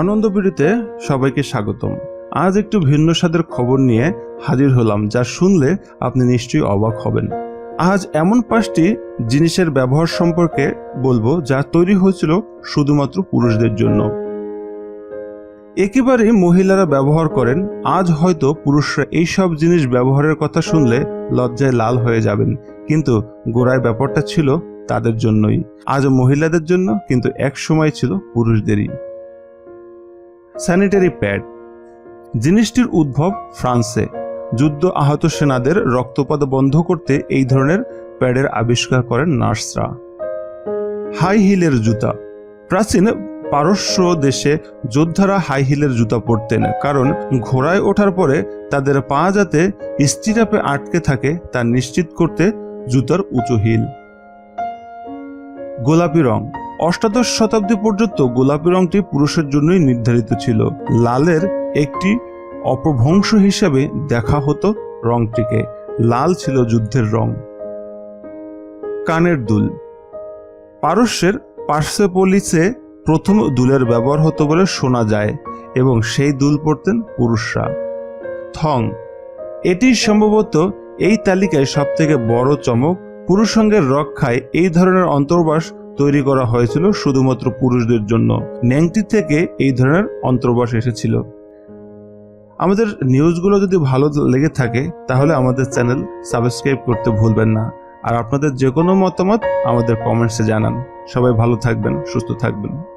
আনন্দবিড়িতে সবাইকে স্বাগতম। আজ একটু ভিন্ন স্বাদের খবর নিয়ে হাজির হলাম, যা শুনলে আপনি নিশ্চয়ই অবাক হবেন। আজ এমন পাঁচটি জিনিসের ব্যবহার সম্পর্কে বলব, যা তৈরি হয়েছিল শুধুমাত্র পুরুষদের জন্য। একেবারে মহিলারা ব্যবহার করেন, আজ হয়তো পুরুষরা এই সব জিনিস ব্যবহারের কথা শুনলে লজ্জায় লাল হয়ে যাবেন, কিন্তু গোড়ায় ব্যাপারটা ছিল তাদের জন্যই। আজ মহিলাদের জন্য, কিন্তু এক সময় ছিল পুরুষদেরই। Sanitary pad. জিনিসটির উদ্ভব ফ্রান্সে। যুদ্ধ আহত সেনাদের রক্তপাত বন্ধ করতে এই ধরনের প্যাডের আবিষ্কার করেন নার্সরা। হাই হিলের জুতা। প্রাচীন পারস্য দেশে যোদ্ধারা হাই হিলের জুতা পরতেন, কারণ ঘোড়ায় ওঠার পরে তাদের পা যাতে স্টিরাপে আটকে থাকে তা নিশ্চিত করতে জুতার উঁচু হিল। গোলাপি রং। অষ্টাদশ শতাব্দী পর্যন্ত গোলাপি রংটি পুরুষের জন্যই নির্ধারিত ছিল। লালের একটি অপভ্রংশ হিসাবে দেখা হতো রংটিকে লাল ছিল যুদ্ধের রং। কানের দুল। পারস্যের পার্সেপোলিসে প্রথম দুলের ব্যবহার হতো বলে শোনা যায় এবং সেই দুল পরতেন পুরুষরা। থং। এটি সম্ভবত এই তালিকায় সবথেকে বড় চমক। পুরুষঙ্গের রক্ষায় এই ধরনের অন্তর্বাস তৈরি করা হয়েছিল শুধুমাত্র পুরুষদের জন্য। ন্যাংটি থেকে এই ধরনের অন্তর্বাস এসেছিল। আমাদের নিউজগুলো যদি ভালো লেগে থাকে, তাহলে আমাদের চ্যানেল সাবস্ক্রাইব করতে ভুলবেন না। আর আপনাদের যে কোনো মতামত আমাদের কমেন্টসে জানান। সবাই ভালো থাকবেন, সুস্থ থাকবেন।